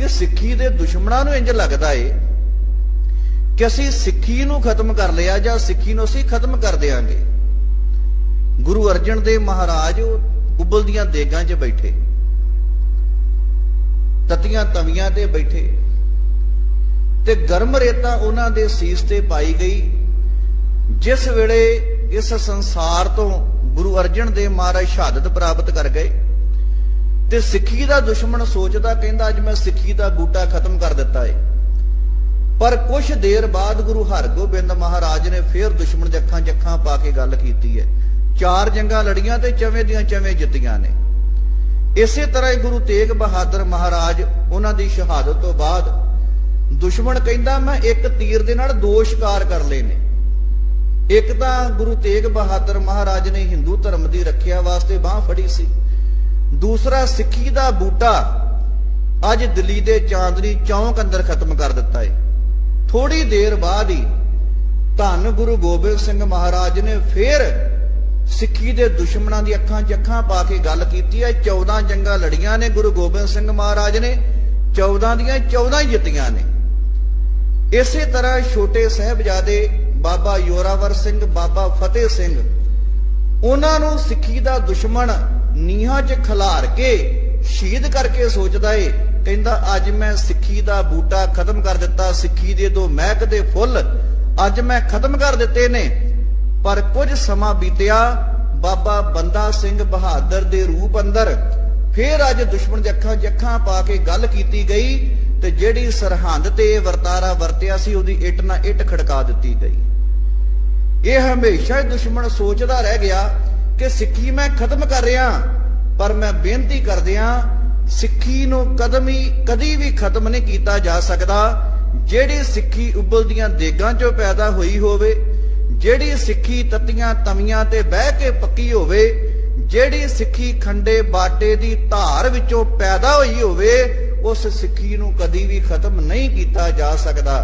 ਕਿ ਸਿੱਖੀ ਦੇ ਦੁਸ਼ਮਣਾਂ ਨੂੰ ਇੰਜ ਲੱਗਦਾ ਏ ਕਿ ਅਸੀਂ ਸਿੱਖੀ ਨੂੰ ਖਤਮ ਕਰ ਲਿਆ ਜਾਂ ਸਿੱਖੀ ਨੂੰ ਅਸੀਂ ਖਤਮ ਕਰ ਦੇਾਂਗੇ ਗੁਰੂ ਅਰਜਨ ਦੇਵ ਮਹਾਰਾਜ ਉਬਲਦੀਆਂ ਦੇਗਾਂ 'ਚ ਬੈਠੇ, ਤਤੀਆਂ ਤਵੀਆਂ ਤੇ ਬੈਠੇ ਤੇ ਗਰਮ ਰੇਤਾ ਉਹਨਾਂ ਦੇ ਸੀਸ ਤੇ ਪਾਈ ਗਈ, ਜਿਸ ਵੇਲੇ ਇਸ ਸੰਸਾਰ ਤੋਂ ਗੁਰੂ ਅਰਜਨ ਦੇਵ ਮਹਾਰਾਜ ਸ਼ਹਾਦਤ ਪ੍ਰਾਪਤ ਕਰ ਗਏ। ਤੇ ਸਿੱਖੀ ਦਾ ਦੁਸ਼ਮਣ ਸੋਚਦਾ, ਕਹਿੰਦਾ, ਅੱਜ ਮੈਂ ਸਿੱਖੀ ਦਾ ਬੂਟਾ ਖਤਮ ਕਰ ਦਿੱਤਾ ਏ। ਪਰ ਕੁਝ ਦੇਰ ਬਾਅਦ ਗੁਰੂ ਹਰਗੋਬਿੰਦ ਮਹਾਰਾਜ ਨੇ ਫੇਰ ਦੁਸ਼ਮਣ ਦੇ ਅੱਖਾਂ 'ਚ ਪਾ ਕੇ ਗੱਲ ਕੀਤੀ ਹੈ ਚਾਰ ਜੰਗਾਂ ਲੜੀਆਂ ਤੇ ਚਵੇਂ ਦੀਆਂ ਚਵੇਂ ਜਿੱਤੀਆਂ ਨੇ। ਇਸੇ ਤਰ੍ਹਾਂ ਹੀ ਗੁਰੂ ਤੇਗ ਬਹਾਦਰ ਮਹਾਰਾਜ ਉਹਨਾਂ ਦੀ ਸ਼ਹਾਦਤ ਤੋਂ ਬਾਅਦ ਦੁਸ਼ਮਣ ਕਹਿੰਦਾ, ਮੈਂ ਇੱਕ ਤੀਰ ਦੇ ਨਾਲ ਦੋ ਸ਼ਿਕਾਰ ਕਰ ਲਏ ਨੇ। ਇੱਕ ਤਾਂ ਗੁਰੂ ਤੇਗ ਬਹਾਦਰ ਮਹਾਰਾਜ ਨੇ ਹਿੰਦੂ ਧਰਮ ਦੀ ਰੱਖਿਆ ਵਾਸਤੇ ਬਾਹ ਫੜੀ ਸੀ। ਦੂਸਰਾ ਸਿੱਖੀ ਦਾ ਬੂਟਾ ਅੱਜ ਦਿੱਲੀ ਦੇ ਚਾਂਦਨੀ ਚੌਂਕ ਅੰਦਰ ਖਤਮ ਕਰ ਦਿੱਤਾ ਏ। ਥੋੜੀ ਦੇਰ ਬਾਅਦ ਹੀ ਧੰਨ ਗੁਰੂ ਗੋਬਿੰਦ ਸਿੰਘ ਮਹਾਰਾਜ ਨੇ ਫੇਰ ਸਿੱਖੀ ਦੇ ਦੁਸ਼ਮਣਾਂ ਦੀ ਅੱਖਾਂ 'ਚ ਅੱਖਾਂ ਪਾ ਕੇ ਗੱਲ ਕੀਤੀ ਹੈ। 14 ਜੰਗਾਂ ਲੜੀਆਂ ਨੇ ਗੁਰੂ ਗੋਬਿੰਦ ਸਿੰਘ ਮਹਾਰਾਜ ਨੇ 14 ਦੀਆਂ 14 ਹੀ ਜਿੱਤੀਆਂ ਨੇ। ਇਸੇ ਤਰ੍ਹਾਂ ਛੋਟੇ ਸਾਹਿਬਜ਼ਾਦੇ ਬਾਬਾ ਯੋਰਾਵਰ ਸਿੰਘ, ਬਾਬਾ ਫਤਿਹ ਸਿੰਘ, ਉਹਨਾਂ ਨੂੰ ਸਿੱਖੀ ਦਾ ਦੁਸ਼ਮਣ ਨੀਹਾਂ 'ਚ ਖਿਲਾਰ ਕੇ ਸ਼ਹੀਦ ਕਰਕੇ ਸੋਚਦਾ ਏ, ਕਹਿੰਦਾ, ਅੱਜ ਮੈਂ ਸਿੱਖੀ ਦਾ ਬੂਟਾ ਖਤਮ ਕਰ ਦਿੱਤਾ, ਸਿੱਖੀ ਦੇ ਦੋ ਮਹਿਕ ਦੇ ਫੁੱਲ ਅੱਜ ਮੈਂ ਖਤਮ ਕਰ ਦਿੱਤੇ ਨੇ। ਪਰ ਕੁਝ ਸਮਾਂ ਬੀਤਿਆ, ਬਾਬਾ ਬੰਦਾ ਸਿੰਘ ਬਹਾਦਰ ਦੇ ਰੂਪ ਅੰਦਰ ਫੇਰ ਅੱਜ ਦੁਸ਼ਮਣ ਦੇ ਅੱਖਾਂ 'ਚ ਪਾ ਕੇ ਗੱਲ ਕੀਤੀ ਗਈ ਤੇ ਜਿਹੜੀ ਸਰਹੰਦ ਤੇ ਵਰਤਾਰਾ ਵਰਤਿਆ ਸੀ, ਉਹਦੀ ਇੱਟ ਨਾਲ ਇੱਟ ਖੜਕਾ ਦਿੱਤੀ ਗਈ। ਇਹ ਹਮੇਸ਼ਾ ਦੁਸ਼ਮਣ ਸੋਚਦਾ ਰਹਿ ਗਿਆ ਕਿ ਸਿੱਖੀ ਮੈਂ ਖਤਮ ਕਰ ਰਿਹਾ, ਪਰ ਮੈਂ ਬੇਨਤੀ ਕਰਦਿਆਂ ਸਿੱਖੀ ਨੂੰ ਕਦਮ ਕਦੀ ਵੀ ਖਤਮ ਨਹੀਂ ਕੀਤਾ ਜਾ ਸਕਦਾ। ਜਿਹੜੀ ਸਿੱਖੀ ਉਬਲਦੀਆਂ ਦੇਗਾਂ ਚੋਂ ਪੈਦਾ ਹੋਈ ਹੋਵੇ, ਜਿਹੜੀ ਸਿੱਖੀ ਤਤੀਆਂ ਤਵੀਆਂ ਤੇ ਬਹਿ ਕੇ ਪੱਕੀ ਹੋਵੇ, ਜਿਹੜੀ ਸਿੱਖੀ ਖੰਡੇ ਬਾਟੇ ਦੀ ਧਾਰ ਵਿੱਚੋਂ ਪੈਦਾ ਹੋਈ ਹੋਵੇ, ਉਸ ਸਿੱਖੀ ਨੂੰ ਕਦੀ ਵੀ ਖਤਮ ਨਹੀਂ ਕੀਤਾ ਜਾ ਸਕਦਾ।